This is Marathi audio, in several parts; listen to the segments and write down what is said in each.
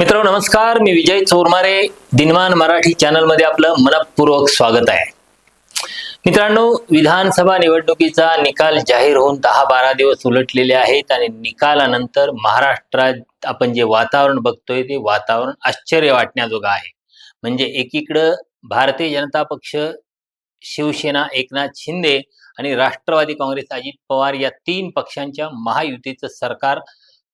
मित्र नमस्कार. मी विजय चोरमारे दिनमान मराठी चॅनलमध्ये आपलं मनपूर्वक स्वागत आहे. मित्रांनो विधानसभा निवडणुकीचा निकाल जाहीर होऊन दहा बारा दिवस उलटलेले आहेत आणि निकालानंतर महाराष्ट्रात आपण जे वातावरण बघतोय ते वातावरण आश्चर्य वाटण्याजोगं आहे. म्हणजे एकीकडं भारतीय जनता पक्ष शिवसेना एकनाथ शिंदे आणि राष्ट्रवादी काँग्रेस अजित पवार या तीन पक्षांच्या महायुतीचं सरकार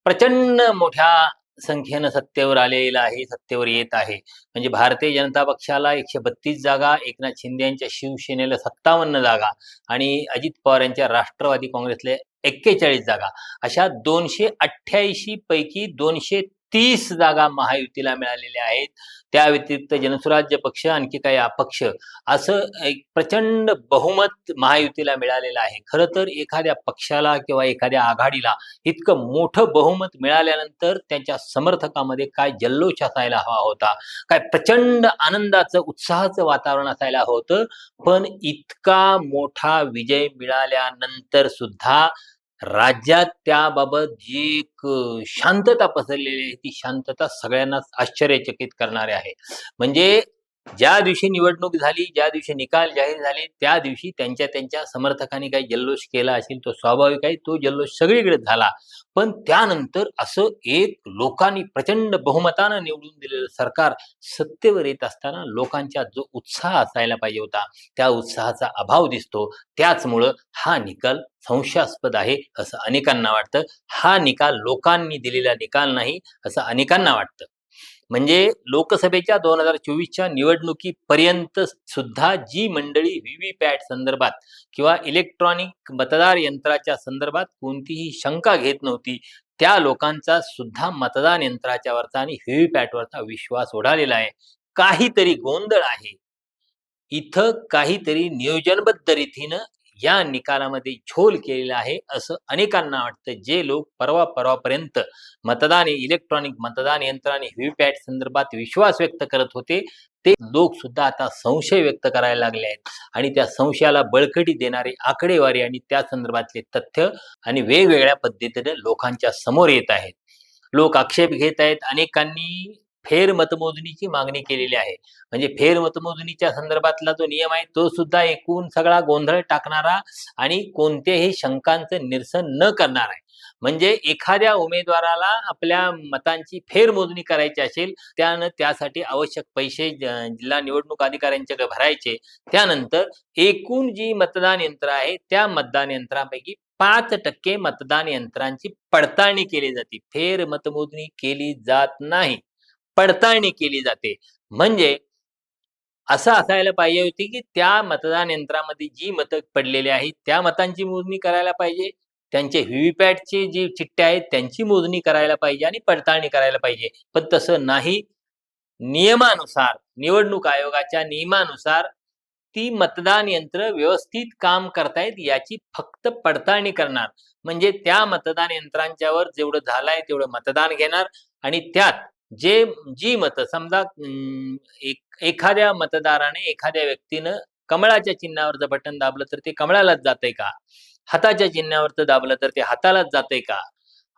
प्रचंड मोठ्या संख्येनं सत्तेवर आलेलं आहे सत्तेवर येत आहे. म्हणजे भारतीय जनता पक्षाला एकशे बत्तीस जागा एकनाथ शिंदे यांच्या शिवसेनेला सत्तावन्न जागा आणि अजित पवार यांच्या राष्ट्रवादी काँग्रेसला एक्केचाळीस जागा. अशा दोनशे अठ्ठ्याऐंशी पैकी दोनशे तीस जागा महायुतीला मिळालेल्या आहेत. त्या व्यतिरिक्त जनसुराज्य पक्ष आणखी काही अपक्ष असं एक प्रचंड बहुमत महायुतीला मिळालेलं आहे. खरं तर एखाद्या पक्षाला किंवा एखाद्या आघाडीला इतकं मोठं बहुमत मिळाल्यानंतर त्यांच्या समर्थकामध्ये काय जल्लोष असायला हवा होता. काय प्रचंड आनंदाचं उत्साहाचं वातावरण असायला होतं. पण इतका मोठा विजय मिळाल्यानंतर सुद्धा राज्यात त्याबाबत जी एक शांतता पसरलेली आहे ती शांतता सगळ्यांनाच आश्चर्यचकित करणारी आहे. म्हणजे ज्या दिवशी निवडणूक झाली ज्या दिवशी निकाल जाहीर झाले त्या दिवशी त्यांच्या त्यांच्या समर्थकांनी काही जल्लोष केला असेल तो स्वाभाविक आहे तो जल्लोष सगळीकडे झाला. पण त्यानंतर असं एक लोकांनी प्रचंड बहुमतानं निवडून दिलेलं सरकार सत्तेवर येत असताना लोकांच्या जो उत्साह असायला पाहिजे होता त्या उत्साहाचा अभाव दिसतो. त्याचमुळं हा निकाल संशयास्पद आहे असं अनेकांना वाटतं. हा निकाल लोकांनी दिलेला निकाल नाही असं अनेकांना वाटतं. म्हणजे लोकसभेच्या दोन हजार चोवीसच्या निवडणुकीपर्यंत सुद्धा जी मंडळी व्ही पॅट संदर्भात किंवा इलेक्ट्रॉनिक मतदार यंत्राच्या संदर्भात कोणतीही शंका घेत नव्हती त्या लोकांचा सुद्धा मतदान यंत्राच्या वरचा आणि व्ही पॅटवरचा विश्वास उडालेला आहे. काहीतरी गोंधळ आहे. इथं काहीतरी नियोजनबद्ध रीतीनं या निकालामध्ये झोल केलेला आहे असं अनेकांना वाटतं. जे लोक परवा परवापर्यंत मतदान इलेक्ट्रॉनिक मतदान यंत्र आणि व्हीपॅट संदर्भात विश्वास व्यक्त करत होते. ते लोक सुद्धा आता संशय व्यक्त करायला लागले आहेत. आणि त्या संशयाला बळकटी देणारे आकडेवारी आणि त्या संदर्भातले तथ्य आणि वेगवेगळ्या पद्धतीने लोकांच्या समोर येत आहेत. लोक आक्षेप घेत आहेत. अनेकांनी फेर मतमोजणीची मागणी केलेली आहे. म्हणजे फेर मतमोजणीच्या संदर्भातला जो नियम आहे तो सुद्धा एकूण सगळा गोंधळ टाकणारा आणि कोणत्याही शंकांचं निरसन न करणार आहे. म्हणजे एखाद्या उमेदवाराला आपल्या मतांची फेरमोजणी करायची असेल त्यानं त्यासाठी आवश्यक पैसे जिल्हा निवडणूक अधिकाऱ्यांच्याकडे भरायचे. त्यानंतर एकूण जी मतदान यंत्र आहे त्या मतदान यंत्रापैकी पाच टक्के मतदान यंत्रांची पडताळणी केली जाते. फेर मतमोजणी केली जात नाही. पडताळणी केली जाते. म्हणजे असं असायला पाहिजे होती की त्या मतदान यंत्रामध्ये जी मतं पडलेली आहेत त्या मतांची मोजणी करायला पाहिजे. त्यांचे व्हीव्हीपॅटचे जी चिठ्ठ्या आहेत त्यांची मोजणी करायला पाहिजे आणि पडताळणी करायला पाहिजे. पण तसं नाही. नियमानुसार निवडणूक आयोगाच्या नियमानुसार ती मतदान यंत्र व्यवस्थित काम करतायत याची फक्त पडताळणी करणार. म्हणजे त्या मतदान यंत्रांच्यावर जेवढं झालंय तेवढं मतदान घेणार आणि त्यात जे जी मतं समजा एक एखाद्या मतदाराने एखाद्या व्यक्तीनं कमळाच्या चिन्हावर जर बटन दाबलं तर ते कमळालाच जातंय का? हाताच्या चिन्हावर दाबलं तर ते हातालाच जातंय का?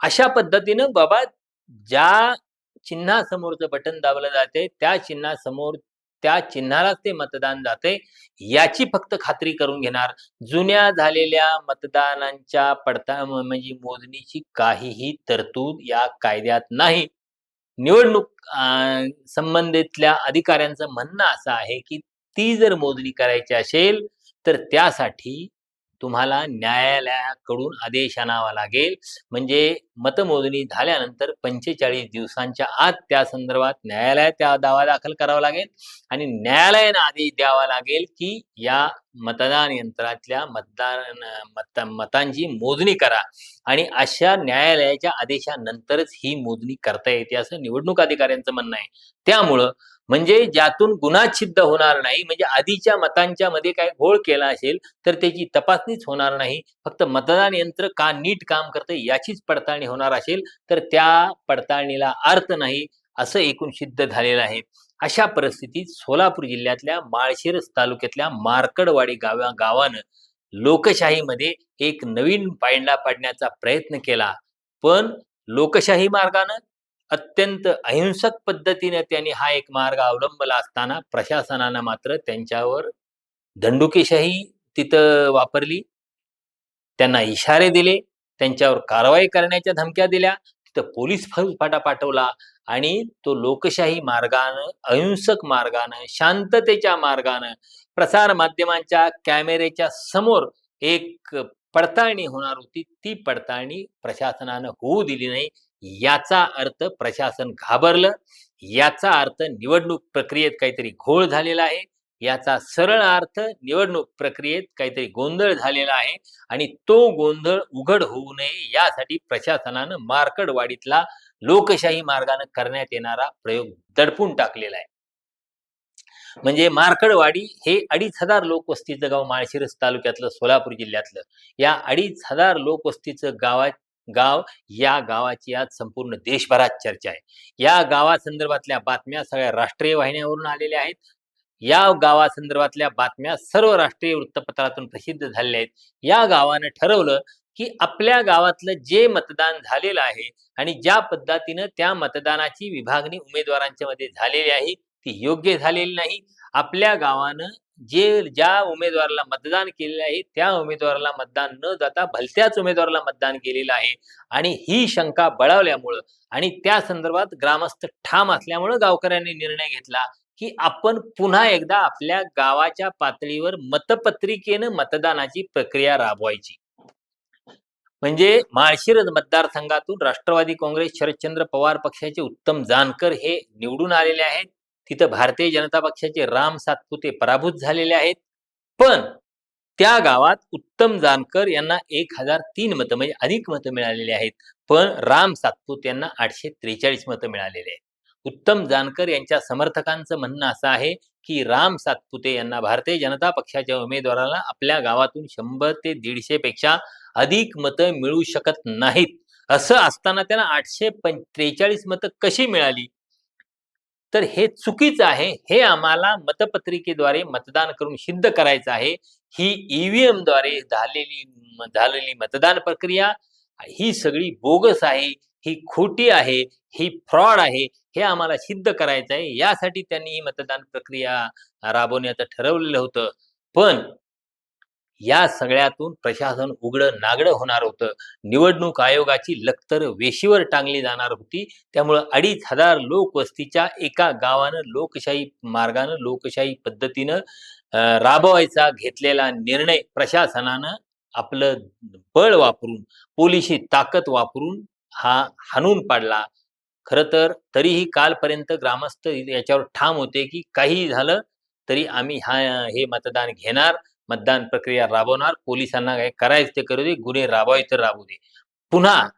अशा पद्धतीनं बाबा ज्या चिन्हासमोरचं बटन दाबलं जाते त्या चिन्हासमोर त्या चिन्हालाच ते मतदान जाते याची फक्त खात्री करून घेणार. जुन्या झालेल्या मतदानांच्या पडता म्हणजे मोजणीची काहीही तरतूद या कायद्यात नाही. निवडणूक संबंधितल्या अधिकाऱ्यांचं म्हणणं असं आहे की ती जर मोजणी करायची असेल तर त्यासाठी तुम्हाला न्यायालयाकडून आदेश आणावा लागेल. म्हणजे मतमोजणी झाल्यानंतर पंचेचाळीस दिवसांच्या आत त्या संदर्भात न्यायालयात त्या दावा दाखल करावा लागेल. आणि न्यायालयानं आदेश द्यावा लागेल की या मतदान यंत्रातल्या मतदान मत मतांची मोजणी करा. आणि अशा न्यायालयाच्या आदेशानंतरच ही मोजणी करता येते असं निवडणूक अधिकाऱ्यांचं म्हणणं आहे. त्यामुळं म्हणजे ज्यातून गुन्हा सिद्ध होणार नाही म्हणजे आधीच्या मतांच्या मध्ये काय घोळ केला असेल तर त्याची तपासणीच होणार नाही. फक्त मतदान यंत्र का नीट काम करतं याचीच पडताळणी होणार असेल तर त्या पडताळणीला अर्थ नाही असं एकूण सिद्ध झालेलं आहे. अशा परिस्थितीत सोलापूर जिल्ह्यातल्या माळशिरस तालुक्यातल्या मार्कडवाडी गावा गावानं लोकशाहीमध्ये एक नवीन पायंडा पाडण्याचा प्रयत्न केला. पण लोकशाही मार्गानं अत्यंत अहिंसक पद्धतीने त्यांनी हा एक मार्ग अवलंबला असताना प्रशासनानं मात्र त्यांच्यावर दंडुकेशाही तिथं वापरली. त्यांना इशारे दिले. त्यांच्यावर कारवाई करण्याच्या धमक्या दिल्या. तिथं पोलीस फौजफाटा पाठवला आणि तो लोकशाही मार्गानं अहिंसक मार्गानं शांततेच्या मार्गानं प्रसार माध्यमांच्या कॅमेरेच्या समोर एक पडताळणी होणार होती. ती पडताळणी प्रशासनानं होऊ दिली नाही. याचा अर्थ प्रशासन घाबरलं याचा अर्थ निवडणूक प्रक्रियेत काहीतरी घोळ झालेला आहे याचा सरळ अर्थ निवडणूक प्रक्रियेत काहीतरी गोंधळ झालेला आहे आणि तो गोंधळ उघड होऊ नये यासाठी प्रशासनानं मार्कडवाडीतला लोकशाही मार्गाने करण्यात येणारा प्रयोग दडपून टाकलेला आहे. म्हणजे मार्कडवाडी हे अडीच हजार लोकवस्तीचं गाव माळशिरस तालुक्यातलं सोलापूर जिल्ह्यातलं. या अडीच हजार लोकवस्तीचं गावात गाव या गावाची आज संपूर्ण देशभरात चर्चा आहे. या गावासंदर्भातल्या बातम्या सगळ्या राष्ट्रीय वाहिन्यावरून आलेल्या आहेत. या गावासंदर्भातल्या बातम्या सर्व राष्ट्रीय वृत्तपत्रातून प्रसिद्ध झालेल्या आहेत. या गावानं ठरवलं की आपल्या गावातलं जे मतदान झालेलं आहे आणि ज्या पद्धतीनं त्या मतदानाची विभागणी उमेदवारांच्या मध्ये झालेली आहे ती योग्य झालेली नाही. आपल्या गावानं जे ज्या उमेदवाराला मतदान केलेलं आहे त्या उमेदवाराला मतदान न जाता भलत्याच उमेदवाराला मतदान केलेलं आहे. आणि ही शंका बळावल्यामुळं आणि त्या संदर्भात ग्रामस्थ ठाम असल्यामुळं गावकऱ्यांनी निर्णय घेतला की आपण पुन्हा एकदा आपल्या गावाच्या पातळीवर मतपत्रिकेनं मतदानाची प्रक्रिया राबवायची. म्हणजे माळशिरस मतदारसंघातून राष्ट्रवादी काँग्रेस शरदचंद्र पवार पक्षाचे उत्तम जानकर हे निवडून आलेले आहेत. तिथं भारतीय जनता पक्षाचे राम सातपुते पराभूत झालेले आहेत. पण त्या गावात उत्तम जानकर यांना एक हजार तीन मतं म्हणजे अधिक मतं मिळालेली आहेत. पण राम सातपुत यांना आठशे त्रेचाळीस मतं मिळालेली आहेत. उत्तम जानकर यांच्या समर्थकांचं म्हणणं असं आहे की राम सातपुते यांना भारतीय जनता पक्षाच्या उमेदवाराला आपल्या गावातून शंभर ते दीडशे पेक्षा अधिक मतं मिळू शकत नाहीत. असं असताना त्यांना आठशे पं त्रेचाळीस मतं कशी मिळाली? तर हे चुकीचं आहे. हे आम्हाला मतपत्रिकेद्वारे मतदान करून सिद्ध करायचं आहे. ही ईव्हीएमद्वारे झालेली झालेली मतदान प्रक्रिया ही सगळी बोगस आहे. ही खोटी आहे. ही फ्रॉड आहे. हे आम्हाला सिद्ध करायचं आहे. यासाठी त्यांनी ही मतदान प्रक्रिया राबवण्याचं ठरवलेलं होतं. पण या सगळ्यातून प्रशासन उघडं नागडं होणार होतं. निवडणूक आयोगाची लखतर वेशीवर टांगली जाणार होती. त्यामुळं अडीच हजार लोकवस्तीच्या एका गावानं लोकशाही मार्गानं लोकशाही पद्धतीनं राबवायचा घेतलेला निर्णय प्रशासनानं आपलं बळ वापरून पोलिशी ताकद वापरून हा हाणून पाडला. खर तर तरीही कालपर्यंत ग्रामस्थ याच्यावर ठाम होते की काही झालं तरी आम्ही हा हे मतदान घेणार. मतदान प्रक्रिया राबवणार. पोलिसांना काय करायचं ते करू दे. गुन्हे राबवायचे तर राबू दे. पुन्हा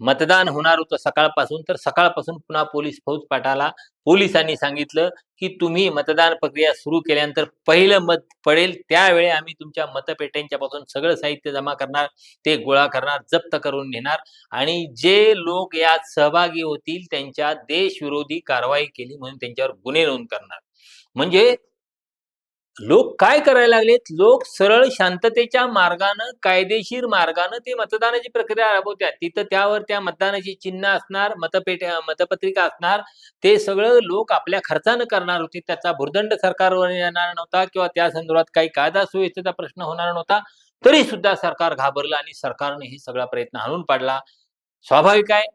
मतदान होणार होतं सकाळपासून तर सकाळपासून पुन्हा पोलीस फौज पाठाला. पोलिसांनी सांगितलं की तुम्ही मतदान प्रक्रिया सुरू केल्यानंतर पहिलं मत पडेल त्यावेळी आम्ही तुमच्या मतपेट्यांच्या पासून सगळं साहित्य जमा करणार ते गोळा करणार जप्त करून नेणार आणि जे लोक यात सहभागी होतील त्यांच्या देशविरोधी कारवाई केली म्हणून त्यांच्यावर गुन्हे नोंद करणार. म्हणजे लोक काय करायला लागलेत? लोक सरळ शांततेच्या मार्गानं कायदेशीर मार्गानं ते मतदानाची प्रक्रिया राबवतात. तिथं त्यावर त्या मतदानाची चिन्ह असणार मतपेट मतपत्रिका असणार. ते सगळं लोक आपल्या खर्चानं करणार होते. त्याचा भुर्दंड सरकारवर येणार नव्हता किंवा त्या संदर्भात काही कायदा सुव्यवस्थेचा प्रश्न होणार नव्हता. तरी सुद्धा सरकार घाबरलं आणि सरकारने हे सगळा प्रयत्न हाणून पाडला. स्वाभाविक आहे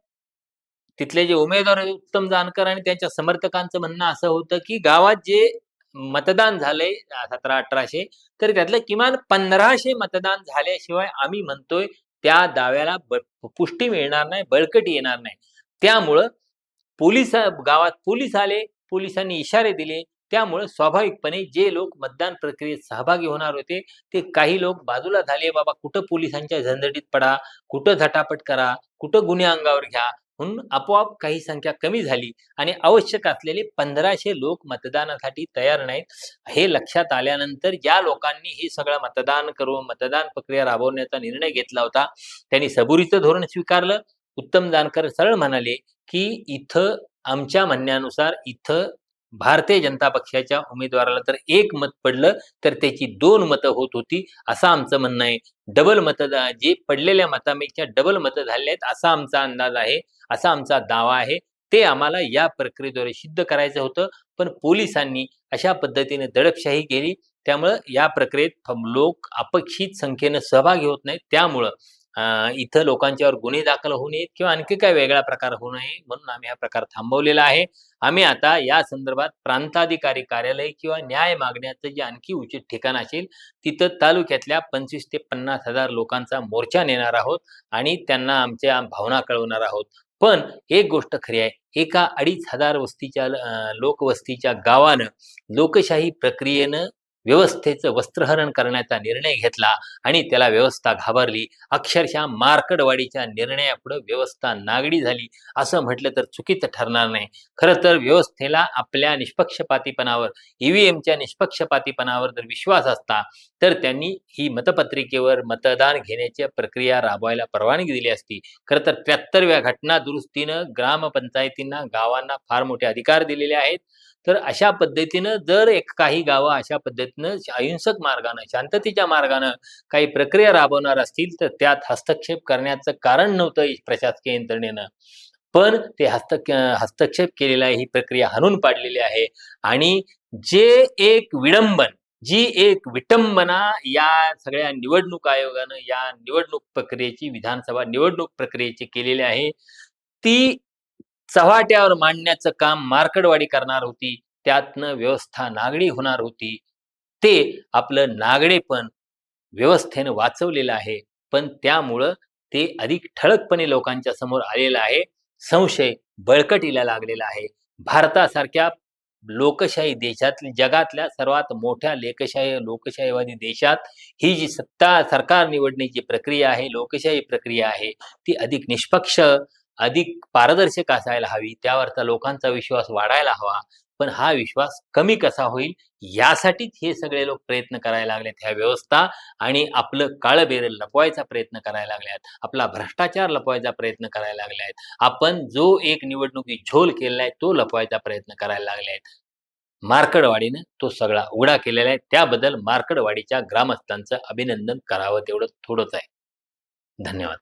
तिथले जे उमेदवार उत्तम जानकर आणि त्यांच्या समर्थकांचं म्हणणं असं होतं की गावात जे मतदान झालंय सतरा अठराशे. तर त्यातलं किमान पंधराशे मतदान झाल्याशिवाय आम्ही म्हणतोय त्या दाव्याला पुष्टी मिळणार नाही बळकटी येणार नाही. त्यामुळं पोलीस गावात पोलीस आले पोलिसांनी इशारे दिले. त्यामुळे स्वाभाविकपणे जे लोक मतदान प्रक्रियेत सहभागी होणार होते ते काही लोक बाजूला झाले बाबा कुठं पोलिसांच्या झंझटीत पडा कुठं झटापट करा कुठं गुन्हे अंगावर घ्या म्हणून आपोआप काही संख्या कमी झाली आणि आवश्यक असलेले पंधराशे लोक मतदानासाठी तयार नाहीत. हे लक्षात आल्यानंतर ज्या लोकांनी हे सगळं मतदान करून मतदान प्रक्रिया राबवण्याचा निर्णय घेतला होता त्यांनी सबुरीचं धोरण स्वीकारलं. उत्तम जानकर सरळ म्हणाले की इथं आमच्या म्हणण्यानुसार इथं भारतीय जनता पक्षाच्या उमेदवाराला जर एक मत पडलं तर त्याची दोन मतं होत होती असं आमचं म्हणणं आहे. डबल मतं जे पडलेल्या मतापेक्षा डबल मतं झाले आहेत असा आमचा अंदाज आहे असा आमचा दावा आहे. ते आम्हाला या प्रक्रियेद्वारे सिद्ध करायचं होतं पण पोलिसांनी अशा पद्धतीने दडपशाही केली. त्यामुळं या प्रक्रियेत लोक अपेक्षित संख्येनं सहभागी होत नाहीत. त्यामुळं इथं लोकांच्यावर गुन्हे दाखल होऊ नयेत किंवा आणखी काय वेगळा प्रकार होऊ नये म्हणून आम्ही हा प्रकार थांबवलेला आहे. आम्ही आता या संदर्भात प्रांताधिकारी कार्यालय किंवा न्याय मागण्याचं जे आणखी उचित ठिकाण असेल तिथं तालुक्यातल्या पंचवीस ते पन्नास हजार लोकांचा मोर्चा नेणार आहोत आणि त्यांना आमच्या भावना कळवणार आहोत. पण एक गोष्ट खरी आहे एका अडीच हजार वस्तीच्या लोकवस्तीच्या गावानं लोकशाही प्रक्रियेनं व्यवस्थेचं वस्त्रहरण करण्याचा निर्णय घेतला आणि त्याला व्यवस्था घाबरली. अक्षरशः मार्कडवाडीच्या निर्णयापुढे व्यवस्था नागडी झाली. असं म्हटलं तर चुकीचं ठरणार नाही. खरं तर व्यवस्थेला आपल्या निष्पक्षपातीपणावर ईव्हीएमच्या निष्पक्षपातीपणावर जर विश्वास असता तर त्यांनी ही मतपत्रिकेवर मतदान घेण्याची प्रक्रिया राबवायला परवानगी दिली असती. खरं तर त्र्याहत्तरव्या घटना दुरुस्तीनं ग्रामपंचायतींना गावांना फार मोठे अधिकार दिलेले आहेत. तर अशा पद्धतीनं जर एक काही गावं अशा पद्धतीनं अहिंसक मार्गानं शांततेच्या मार्गानं काही प्रक्रिया राबवणार असतील तर त्यात हस्तक्षेप करण्याचं कारण नव्हतं प्रशासकीय यंत्रणेनं. पण ते हस्तक हस्तक्षेप केलेला आहे, ही प्रक्रिया हाणून पाडलेली आहे आणि जे एक विडंबन जी एक विटंबना या सगळ्या निवडणूक आयोगानं या निवडणूक प्रक्रियेची विधानसभा निवडणूक प्रक्रियेची केलेली आहे ती चव्हाट्यावर मांडण्याचं काम मार्कडवाडी करणार होती. त्यातनं व्यवस्था नागडी होणार होती. ते आपलं नागडेपण व्यवस्थेनं वाचवलेलं आहे. पण त्यामुळं ते अधिक ठळकपणे लोकांच्या समोर आलेलं आहे. संशय बळकटीला लागलेला आहे. भारतासारख्या लोकशाही देशातली जगातल्या सर्वात मोठ्या लेकशाही लोकशाहीवादी देशात ही जी सत्ता सरकार निवडण्याची प्रक्रिया आहे लोकशाही प्रक्रिया आहे ती अधिक निष्पक्ष अधिक पारदर्शक असायला हवी त्यावरचा लोकांचा विश्वास वाढायला हवा. पण हा विश्वास कमी कसा होईल? यासाठीच हे सगळे लोक प्रयत्न करायला लागलेत ह्या व्यवस्था आणि आपलं काळं बेरल लपवायचा प्रयत्न करायला लागल्यात. आपला भ्रष्टाचार लपवायचा प्रयत्न करायला लागले आहेत आपण जो एक निवडणुकी झोल केलेला आहे तो लपवायचा प्रयत्न करायला लागलेत मार्कडवाडीनं तो सगळा उघडा केलेला आहे. त्याबद्दल मार्कडवाडीच्या ग्रामस्थांचं अभिनंदन करावं तेवढं थोडंच आहे. धन्यवाद.